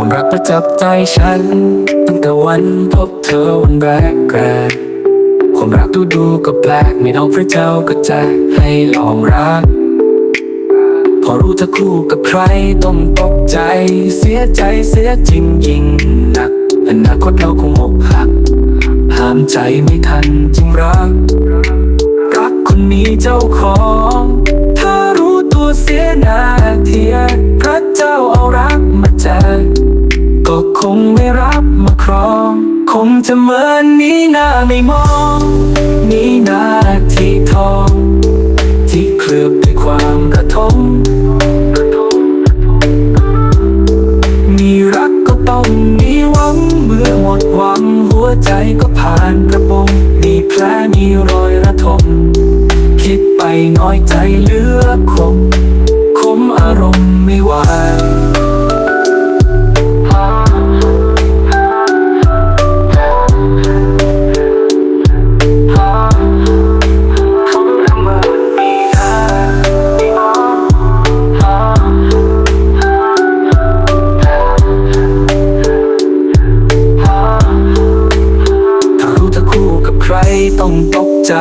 ความรักประจับใจฉัน ตั้งแต่วันพบเธอวันแรกแรกความรักดูดูก็แปลกไม่เอาพระเจ้าก็แจกให้ลองรัก พอรู้จะคู่กับใครต้องตกใจ เสียใจเสียจริงยิ่งหนักอนาคตเราคงอกหัก ห้ามใจไม่ทันจึงรัก รักคนนี้เจ้าของ ก็คงไม่รับมาครอง คงจะเหมือนนี้หน้าไม่มอง นี้หน้าที่ทอง ที่เคลือบด้วยความกระทมมีรักก็ต้องมีหวัง เมื่อหมดหวังหัวใจก็ผ่านระบมมีแผลมีรอยระทมคิดไปน้อยใจเหลือคม จ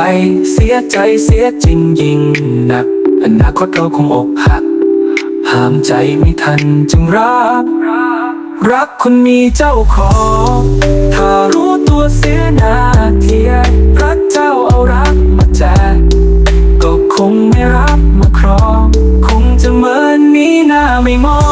เสียใจเสียจริงยิงหนัก อนาคตเราคงอกหัก ห้ามใจไม่ทันจึงรัก รักคนมีเจ้าของ ถ้ารู้ตัวเสียนาเทียพระเจ้าเอารักมาแจกก็คงไม่รับมาครอง คงจะเหมือนนี้หน้าไม่มอง